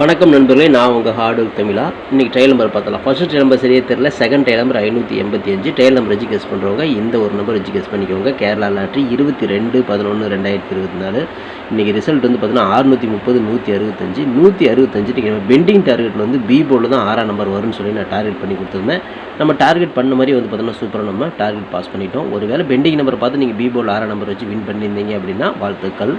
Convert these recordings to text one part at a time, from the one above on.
வணக்கம் நண்பர்களே நான் உங்கள் ஹார்டு ஒர்க் தமிழா. இன்றைக்கி ட்ரையல் நம்பர் பார்த்தலாம் ஃபர்ஸ்ட் ட்ரையல் நம்பர் சரியே தெரியல. செகண்ட் ட்ரையல் நம்பர் ஐநூற்றி எண்பத்தி அஞ்சு. ட்ரையல் நம்பர் வச்சு கெஸ் பண்ணுறவங்க இந்த ஒரு நம்பர் வச்சு கெஸ் பண்ணிக்கோங்க. கேரளா லாட்ரி இருபத்தி ரெண்டு பதினொன்று ரெண்டாயிரத்தி இருபத்தி நாலு. இன்றைக்கி ரிசல்ட் வந்து பார்த்தீங்கன்னா அறுநூற்றி முப்பது நூற்றி அறுபத்தஞ்சு. நூற்றி அறுபத்தஞ்சு நீங்கள் பெண்டிங் டார்கெட்டில் வந்து பி போர்டில் தான் ஆறாம் நம்பர் வரும்னு சொல்லி நான் டார்கெட் பண்ணி கொடுத்துருந்தேன். நம்ம டார்கெட் பண்ண மாதிரி வந்து பார்த்தீங்கன்னா சூப்பராக நம்ம டார்கெட் பாஸ் பண்ணிட்டோம். ஒருவேளை பெண்டிங் நம்பர் பார்த்து நீங்கள் பி போர்டில் ஆறாம் நம்பர் வச்சு வின் பண்ணியிருந்தீங்க அப்படின்னா வாழ்த்துக்கள்.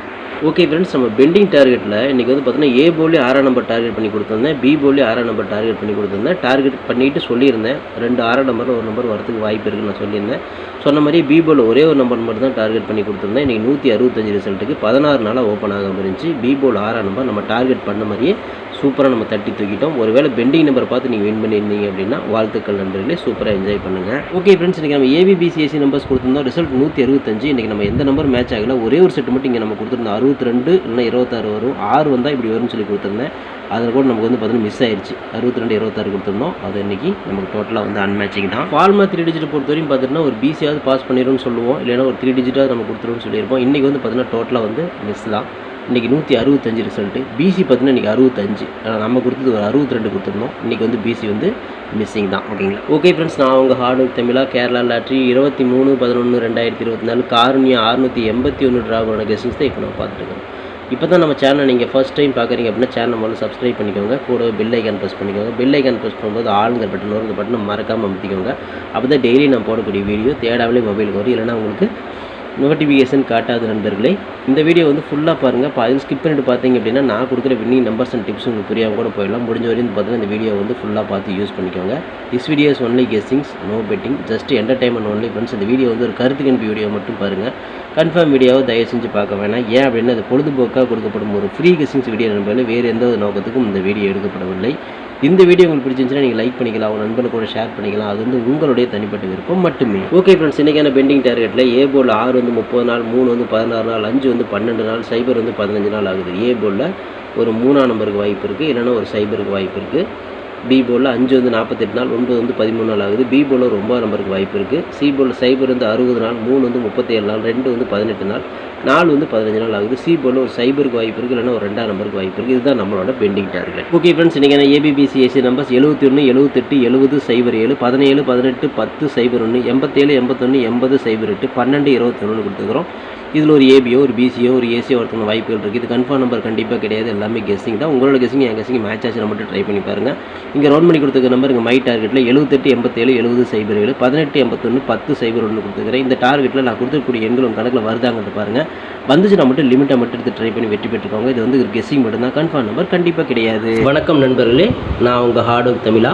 ஓகே ஃப்ரெண்ட்ஸ் நம்ம பெண்டிங் டார்கெட்டில் இன்றைக்கி வந்து பார்த்தீங்கன்னா ஏ போர்லேயே ஆறாம் நம்பர் டார்கெட் பண்ணி கொடுத்துருந்தேன். பி போலி ஆறாம் நம்பர் டார்கெட் பண்ணி கொடுத்துருந்தேன். டார்கெட் பண்ணிட்டு சொல்லியிருந்தேன். ரெண்டு ஆறாம் நம்பரில் ஒரு நம்பர் வரதுக்கு வாய்ப்பு இருக்குன்னு நான் சொல்லியிருந்தேன். சொன்ன மாதிரி பி போல் ஒரே ஒரு நம்பர் மட்டும் தான் டார்கெட் பண்ணி கொடுத்துருந்தேன். இன்றைக்கி நூற்றி அறுபத்தஞ்சு ரிசல்ட்டுக்கு பதினாறு நாளாக ஓப்பன் ஆகாமல் இருந்துச்சு. பி போல் ஆறாம் நம்பர் நம்ம டார்கெட் பண்ண மாதிரியே சூப்பராக நம்ம தட்டி தூக்கிட்டோம். ஒருவேளை பெண்டிங் நம்பர் பார்த்து நீங்கள் வின் பண்ணியிருந்தீங்க அப்படின்னா வாழ்த்துக்கள் நண்பர்களே சூப்பராக என்ஜாய் பண்ணுங்கள் ஓகே ஃப்ரெண்ட்ஸ் இன்றைக்கி நம்ம ஏபிபிசிஎஸ்சி நம்பர்ஸ் கொடுத்துருந்தோம். ரிசல்ட் நூற்றி அறுபத்தஞ்சு. இன்றைக்கி நம்ம எந்த நம்பர் மேட்ச் ஆகல. ஒரே ஒரு செட்டு மட்டும் இங்கே நம்ம கொடுத்துருந்தோம். அறுபத்தி ரெண்டு இல்லைனா இருபத்தாறு வரும். ஆறு வந்தால் இப்படி வரும்னு சொல்லி கொடுத்துருந்தேன். அதில் கூட நமக்கு வந்து பார்த்தீங்கன்னா மிஸ் ஆயிடுச்சு அறுபத்தி ரெண்டு இருபத்தாறு கொடுத்துருந்தோம். அது இன்றைக்கி நமக்கு டோட்டலாக வந்து அன்மேட்சிங் தான். ஃபார்மா த்ரீ டிஜிட் பொறுத்த வரையும் பார்த்தீங்கன்னா ஒரு பிசியாவது பாஸ் பண்ணிடும்னு சொல்லுவோம். இல்லைன்னா ஒரு த்ரீ டிஜிட்டாவது நம்ம கொடுத்துருவோம்னு சொல்லியிருப்போம். இன்றைக்கி வந்து பார்த்தீங்கன்னா டோட்டலாக வந்து மிஸ் தான். இன்றைக்கி நூற்றி அறுபத்தஞ்சு ரிசல்ட்டு பிசி பார்த்தீங்கன்னா இன்றைக்கி அறுபத்தஞ்சு. ஆனால் நம்ம கொடுத்தது ஒரு அறுபத்தி ரெண்டு கொடுத்துருந்தோம். இன்றைக்கி வந்து பிசி வந்து மிஸ்ஸிங் தான். ஓகேங்களா? ஓகே ஃப்ரெண்ட்ஸ் நான் உங்கள் ஹார்டு தமிழா கேரளா லாட்ரி இருபத்தி மூணு பதினொன்று ரெண்டாயிரத்தி இருபத்தி நாலு காரணியா அறுநூற்றி எண்பத்தி ஒன்று ட்ராகோட கெஸ்டிங்ஸ் தான் இப்போ நம்ம பார்த்துட்டுருக்கோம். இப்போ தான் நம்ம சேனலை நீங்கள் ஃபஸ்ட் டைம் பார்க்குறீங்க அப்படின்னா சேனல் முதல்ல சப்ஸ்கிரைப் பண்ணிக்கோங்க. கூட பெல் ஐக்கான் ப்ரெஸ் பண்ணிக்கோங்க. பெல் ஐக்கான் ப்ரெஸ் பண்ணும்போது ஆளுங்கிற பட்டன் வரும் பட்டன் பட்டனை மறக்காமல் அமுத்திக்கோங்க. அப்போ தான் டெய்லி நான் போடக்கூடிய வீடியோ தேடாமலே மொபைலுக்கு வரும். இல்லைனா உங்களுக்கு நோட்டிஃபிகேஷன் காட்டாது நண்பர்களே. இந்த வீடியோ வந்து ஃபுல்லாக பாருங்கள் பாதி ஸ்கிப் பண்ணிட்டு பார்த்தீங்க அப்படின்னா நான் கொடுக்குற வின்னிங் நம்பர்ஸ் அண்ட் டிப்ஸ் உங்களுக்கு புரியாமல் கூட போயிடலாம். முடிஞ்ச வரையும் பார்த்தீங்கன்னா இந்த வீடியோ வந்து ஃபுல்லாக பார்த்து யூஸ் பண்ணிக்கோங்க. This videos only guessings no betting just entertainment only friends இந்த வீடியோ வந்து ஒரு கருத்து கணிப்பு வீடியோ மட்டும் பாருங்கள் கன்ஃபார்ம் வீடியோவை தயவு செஞ்சு பார்க்க வேணாம். ஏன் அப்படின்னா அது பொழுதுபோக்காக கொடுக்கப்படும் ஒரு ஃப்ரீ கெஸ்ஸிங்ஸ் வீடியோ நண்பர்கள். வேறு எந்த ஒரு நோக்கத்துக்கும் இந்த வீடியோ எடுக்கப்படவில்லை. இந்த வீடியோ உங்களுக்கு பிடிச்சிருந்துச்சுன்னா நீங்கள் லைக் பண்ணிக்கலாம் உங்கள் நண்பர்கள் கூட ஷேர் பண்ணிக்கலாம். அது வந்து உங்களுடைய தனிப்பட்ட விருப்பம் மட்டுமே. ஓகே ஃப்ரெண்ட்ஸ் இன்றைக்கான பெண்டிங் டார்கெட்டில் ஏ போர்டில் ஆறு வந்து முப்பது நாள் மூணு வந்து பதினாறு நாள் அஞ்சு வந்து பன்னெண்டு நாள் சைபர் வந்து பதினஞ்சு நாள் ஆகுது. ஏ போர்டில் ஒரு மூணாம் நம்பருக்கு வாய்ப்பு இருக்குது இல்லைன்னா ஒரு சைபருக்கு வாய்ப்பு இருக்குது பி போலில் அஞ்சு வந்து நாற்பத்தெட்டு நாள் ஒன்பது வந்து பதிமூணு நாள் ஆகுது. பி போலில் ரொம்ப நம்பருக்கு வாய்ப்பு இருக்குது சி போலில் சைபர் வந்து அறுபது நாள் மூணு வந்து முப்பத்தேழு நாள் ரெண்டு வந்து பதினெட்டு நாள் நாலு வந்து பதினஞ்சு நாள் ஆகுது. சி போலில் ஒரு சைபருக்கு வாய்ப்பு இருக்குது இல்லைன்னா ஒரு ரெண்டாம் நம்பருக்கு வாய்ப்பு இருக்குது இதுதான் நம்மளோட பெண்டிங் டார்கெட் ஓகே ஃப்ரெண்ட்ஸ் இன்றைக்கான ஏபிபிசி ஏசி நம்பர்ஸ் எழுபத்தி ஒன்று எழுபத்தெட்டு எழுபது சைபர் ஏழு பதினேழு பதினெட்டு பத்து சைபர் ஒன்று எண்பத்தேழு எண்பத்தொன்று எண்பது சைபர் எட்டு பன்னெண்டு இருபத்தொன்னு கொடுத்துக்கிறோம் இதில் ஒரு ஏபியோ ஒரு பிசியோ ஒரு ஏசியோ ஒருத்தவங்க வாய்ப்புகள் இருக்குது இது கன்ஃபார்ம் நம்பர் கண்டிப்பாக கிடையாது. எல்லாமே கெஸ்ஸிங் தான். உங்களோட கெஸ்ஸிங் என் கெஸ்ஸிங் மேட்ச் ஆச்சு மட்டும் ட்ரை பண்ணி பாருங்கள் இங்கே ரவுண்ட் பண்ணி கொடுத்துருக்க நம்பர் இங்கே மை டார்கெட்டில் எழுபத்தெட்டு எண்பத்தேழு எழுபது சைபர் ஏழு பதினெட்டு எண்பத்தொன்று பத்து சைபர் ஒன்று கொடுத்துருக்கிறேன். இந்த டார்கெட்டில் நான் கொடுத்துருக்கூடிய எண்கள் உங்கள் கணக்கில் வருதாங்கன்னு பாருங்கள் வந்துச்சுன்னா மட்டும் லிமிட்டை மட்டும் எடுத்து ட்ரை பண்ணி வெற்றி பெற்றுக்கோங்க. இது வந்து ஒரு கெஸ்ஸிங் மட்டும்தான். கன்ஃபார்ம் நம்பர் கண்டிப்பாக கிடையாது. வணக்கம் நண்பர்களே. நான் உங்கள் ஹார்டு ஒர்க் தமிழா.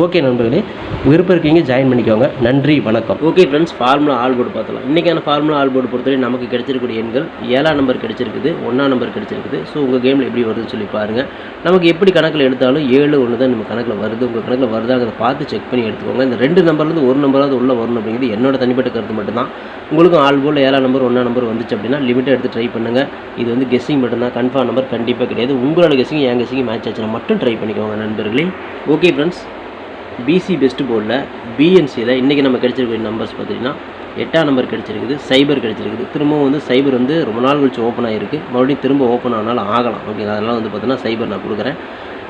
ஓகே நண்பர்களே விருப்பம் இருக்கீங்க ஜாயின் பண்ணிக்கோங்க. நன்றி வணக்கம். Okay friends formula all board பார்த்துலாம் இன்றைக்கான ஃபார்முலா ஆல் போர்டு பொறுத்தவரை நமக்கு கிடைச்சிருக்கூடிய எண்கள் ஏழாம் நம்பர் கிடைச்சிருக்குது ஒன்றாம் நம்பர் கிடைச்சிருக்குது. ஸோ உங்கள் கேமில் எப்படி வருதுன்னு சொல்லி பாருங்கள் நமக்கு எப்படி கணக்கில் எடுத்தாலும் ஏழு ஒன்று தான் நம்ம கணக்கில் வருது. உங்கள் கணக்கில் வருதாங்கிறத பார்த்து செக் பண்ணி எடுத்துக்கோங்க. இந்த ரெண்டு நம்பர்லேருந்து ஒரு நம்பராவது உள்ளே வரணும் அப்படிங்கிறது என்னோட தனிப்பட்ட கருத்து மட்டும்தான். உங்களுக்கும் ஆல் போல் ஏழாம் நம்பர் ஒன்றாம் நம்பர் வந்துச்சு அப்படின்னா லிமிட்டை எடுத்து ட்ரை பண்ணுங்கள் இது வந்து கெஸ்ஸிங் மட்டும்தான். கன்ஃபார்ம் நம்பர் கண்டிப்பாக கிடையாது. உங்களோட கெஸ்ஸிங் என் கெஸ்ஸிங் மேட்ச் ஆச்சுன்னா மட்டும் ட்ரை பண்ணிக்கோங்க நண்பர்களே. ஓகே ஃப்ரெண்ட்ஸ் பிசி பெஸ்ட் போர்டில் பிஎன்சியில் இன்றைக்கி நம்ம கிடச்சிருக்கிற நம்பர்ஸ் பார்த்தீங்கன்னா எட்டாம் நம்பர் கிடச்சிருக்குது சைபர் கிடைச்சிருக்குது. திரும்பவும் வந்து சைபர் வந்து ரொம்ப நாள் கழிச்சு ஓப்பன் ஆகிருக்கு மறுபடியும் திரும்ப ஓப்பன் ஆனாலும் ஆகலாம். ஓகே அதெல்லாம் வந்து பார்த்தீங்கன்னா சைபர் நான் கொடுக்குறேன்.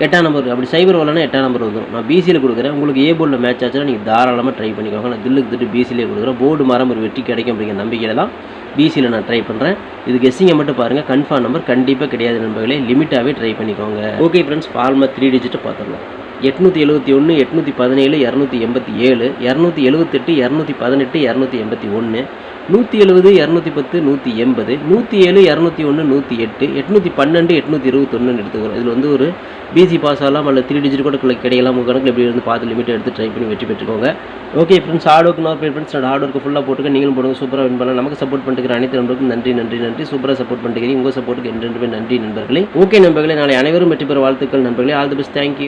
எட்டாம் நம்பர் அப்படி சைபர் வரலன்னா எட்டாம் நம்பர் வந்துடும் நான் பிசியில் கொடுக்குறேன். உங்களுக்கு ஏ போர்டில் மேட்ச் ஆச்சுன்னா நீங்கள் தாராளமாக ட்ரை பண்ணிக்கோங்க. நான் தில்லுக்கு திட்டு பிசிலே கொடுக்குறேன். போர்டு மரம் ஒரு வெற்றி கிடைக்கும் அப்படிங்கிற நம்பிக்கையில் தான் பிசியில் நான் ட்ரை பண்ணுறேன் இது கெஸ்ஸிங்கை மட்டும் பாருங்கள் கன்ஃபார்ம் நம்பர் கண்டிப்பாக கிடையாது நண்பர்களே. லிமிட்டாகவே ட்ரை பண்ணிக்கோங்க. ஓகே ஃப்ரெண்ட்ஸ் ஃபார்மாக த்ரீ டிஜிட்டை பார்த்துடலாம். எட்நூற்றி எழுபத்தி ஒன்று எட்நூற்றி பதினேழு இரநூத்தி எண்பத்தி ஏழு இரநூத்தி எழுபத்தெட்டு இரநூத்தி பதினெட்டு இரநூத்தி எண்பத்தி ஒன்று நூற்றி எழுபது இரநூத்தி பத்து நூற்றி எண்பது நூற்றி ஏழு இரநூத்தி ஒன்று நூற்றி எட்டு எட்நூற்றி பன்னெண்டு எட்நூற்றி இருபத்தொன்னு எடுத்துக்கிறோம் இதில் வந்து ஒரு பிசி பாஸ் ஆகலாம் அல்லது த்ரீ டிஜிட் கூட கிளை- கிடைக்கலாம். உங்கள் கணக்கில் எப்படி இருந்து பார்த்து லிமிட் எடுத்து ட்ரை பண்ணி வெற்றி பெற்றுக்கோங்க. ஓகே ஃப்ரெண்ட்ஸ் ஹார்ட் ஒர்க் நான் ஃப்ரெண்ட்ஸ் நான் ஹார்ட் ஒர்க்கு ஃபுல்லாக போட்டுக்க நீங்களும் போடுங்க. சூப்பராக வின் பண்ணலாம். நமக்கு சப்போர்ட் பண்ணிக்கிற அனைத்து நண்பருக்கும் நன்றி நன்றி நன்றி. சூப்பராக சப்போர்ட் பண்ணிக்கிறீங்க உங்கள் சப்போர்ட்டுக்கு ரெண்டு நண்பர்களே. ஓகே நண்பர்களே நாளை அனைவரும் வெற்றி பெற வாழ்த்துக்கள் நண்பர்களே. All the best thank you